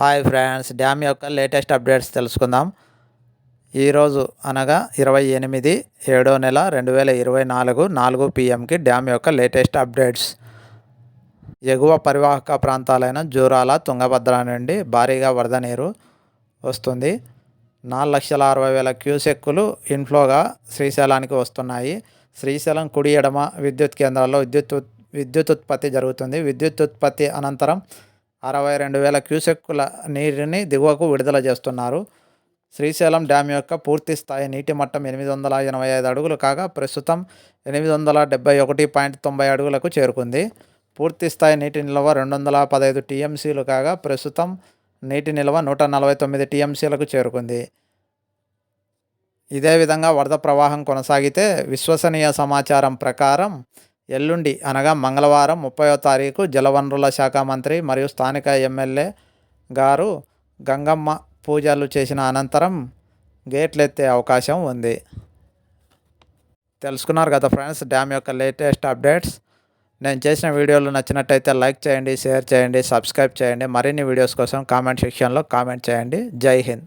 Hi friends dam యొక్క latest updates తెలుసుకుందాం. ఈరోజు అనగా ఇరవై ఎనిమిది ఏడో నెల రెండు వేల ఇరవై నాలుగు నాలుగు పిఎంకి డ్యామ్ యొక్క లేటెస్ట్ అప్డేట్స్. ఎగువ పరివాహక ప్రాంతాలైన జూరాల తుంగభద్ర నుండి భారీగా వరద నీరు వస్తుంది. నాలుగు లక్షల అరవై వేల క్యూసెక్కులు ఇన్ఫ్లోగా శ్రీశైలానికి వస్తున్నాయి. శ్రీశైలం కుడి ఎడమ విద్యుత్ కేంద్రాల్లో విద్యుత్ విద్యుత్ ఉత్పత్తి జరుగుతుంది. విద్యుత్ ఉత్పత్తి అనంతరం అరవై రెండు వేల క్యూసెక్కుల నీటిని దిగువకు విడుదల చేస్తున్నారు. శ్రీశైలం డ్యామ్ యొక్క పూర్తి స్థాయి నీటి మట్టం ఎనిమిది వందల ఎనభై ఐదు అడుగులు కాగా ప్రస్తుతం ఎనిమిది వందల డెబ్బై ఒకటి పాయింట్ తొంభై అడుగులకు చేరుకుంది. పూర్తి స్థాయి నీటి నిల్వ రెండు వందల పదహైదు టీఎంసీలు కాగా ప్రస్తుతం నీటి నిల్వ నూట నలభై తొమ్మిది టీఎంసీలకు చేరుకుంది. ఇదే విధంగా వరద ప్రవాహం కొనసాగితే విశ్వసనీయ సమాచారం ప్రకారం ఎల్లుండి అనగా మంగళవారం ముప్పయో తారీఖు జలవనరుల శాఖ మంత్రి మరియు స్థానిక ఎమ్మెల్యే గారు గంగమ్మ పూజలు చేసిన అనంతరం గేట్లెత్తే అవకాశం ఉంది. తెలుసుకున్నారు కదా ఫ్రెండ్స్ డ్యామ్ యొక్క లేటెస్ట్ అప్డేట్స్. నేను చేసిన వీడియోలు నచ్చినట్టయితే లైక్ చేయండి షేర్ చేయండి సబ్స్క్రైబ్ చేయండి. మరిన్ని వీడియోస్ కోసం కామెంట్ సెక్షన్లో కామెంట్ చేయండి. జై హింద్.